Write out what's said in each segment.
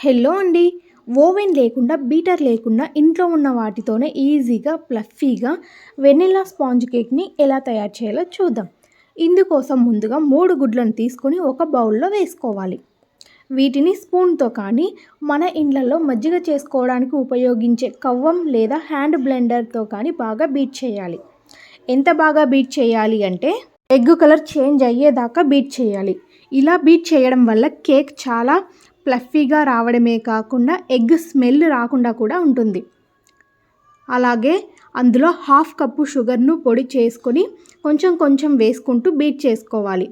Hello అండి. Oven లేకుండా beater లేకుండా ఇంట్లో ఉన్న వాటితోనే ఈజీగా ప్లఫీగా వెనిలా స్పాంజ్ కేక్ని ఎలా తయారు చేయాలో చూద్దాం. ఇందుకోసం ముందుగా మూడు గుడ్లను తీసుకొని ఒక బౌల్లో వేసుకోవాలి. వీటిని స్పూన్తో కానీ మన ఇండ్లలో మజ్జిగ చేసుకోవడానికి ఉపయోగించే కవ్వం లేదా హ్యాండ్ బ్లెండర్తో కానీ బాగా బీట్ చేయాలి. ఎంత బాగా బీట్ చేయాలి అంటే ఎగ్ కలర్ చేంజ్ అయ్యేదాకా బీట్ చేయాలి. ఇలా బీట్ చేయడం వల్ల కేక్ చాలా ఫ్లఫీగా రావడమే కాకుండా ఎగ్ స్మెల్ రాకుండా కూడా ఉంటుంది. అలాగే అందులో హాఫ్ కప్పు షుగర్ను పొడి చేసుకొని కొంచెం కొంచెం వేసుకుంటూ బీట్ చేసుకోవాలి.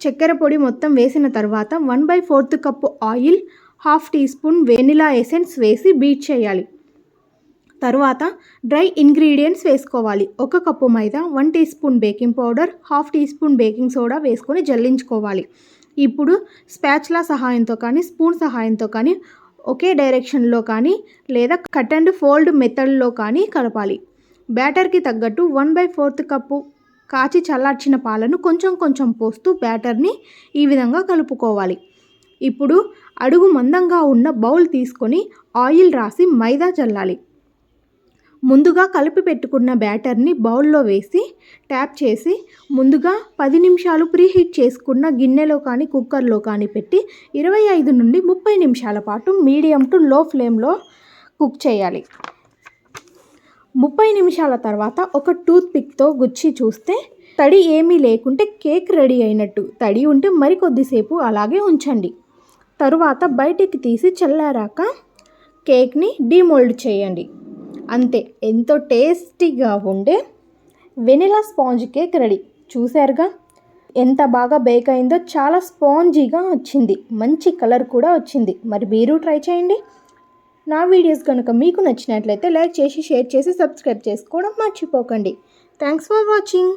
చక్కెర పొడి మొత్తం వేసిన తర్వాత one by fourth cup oil half teaspoon vanilla essence వేసి బీట్ చేయాలి. తరువాత డ్రై ఇంగ్రీడియంట్స్ వేసుకోవాలి. ఒక కప్పు మైదా one teaspoon baking powder half teaspoon baking soda వేసుకొని జల్లించుకోవాలి. ఇప్పుడు స్పాచ్లా సహాయంతో కానీ స్పూన్ సహాయంతో కానీ ఒకే డైరెక్షన్లో కానీ లేదా కట్ అండ్ ఫోల్డ్ మెథడ్లో కానీ కలపాలి. బ్యాటర్కి తగ్గట్టు వన్ బై ఫోర్త్ కప్పు కాచి చల్లార్చిన పాలను కొంచెం కొంచెం పోస్తూ బ్యాటర్ని ఈ విధంగా కలుపుకోవాలి. ఇప్పుడు అడుగు మందంగా ఉన్న బౌల్ తీసుకొని ఆయిల్ రాసి మైదా చల్లాలి. ముందుగా కలిపి పెట్టుకున్న బ్యాటర్ని బౌల్లో వేసి ట్యాప్ చేసి ముందుగా పది నిమిషాలు ప్రీహీట్ చేసుకున్న గిన్నెలో కానీ కుక్కర్లో కానీ పెట్టి ఇరవై ఐదు నుండి ముప్పై నిమిషాల పాటు మీడియం టు లో ఫ్లేమ్లో కుక్ చేయాలి. ముప్పై నిమిషాల తర్వాత ఒక టూత్ పిక్తో గుచ్చి చూస్తే తడి ఏమీ లేకుంటే కేక్ రెడీ అయినట్టు. తడి ఉంటే మరికొద్దిసేపు అలాగే ఉంచండి. తరువాత బయటికి తీసి చల్లారాక కేక్ని డీమోల్డ్ చేయండి. అంతే ఎంతో టేస్టీగా ఉండే వెనిలా స్పాంజ్ కేక్ రెడీ. చూశారుగా? ఎంత బాగా బేక్ అయిందో చాలా స్పాంజీగా వచ్చింది. మంచి కలర్ కూడా వచ్చింది. మరి మీరు ట్రై చేయండి. నా వీడియోస్ కనుక మీకు నచ్చినట్లయితే లైక్ చేసి షేర్ చేసి సబ్స్క్రైబ్ చేసుకోవడం మర్చిపోకండి. Thanks for watching.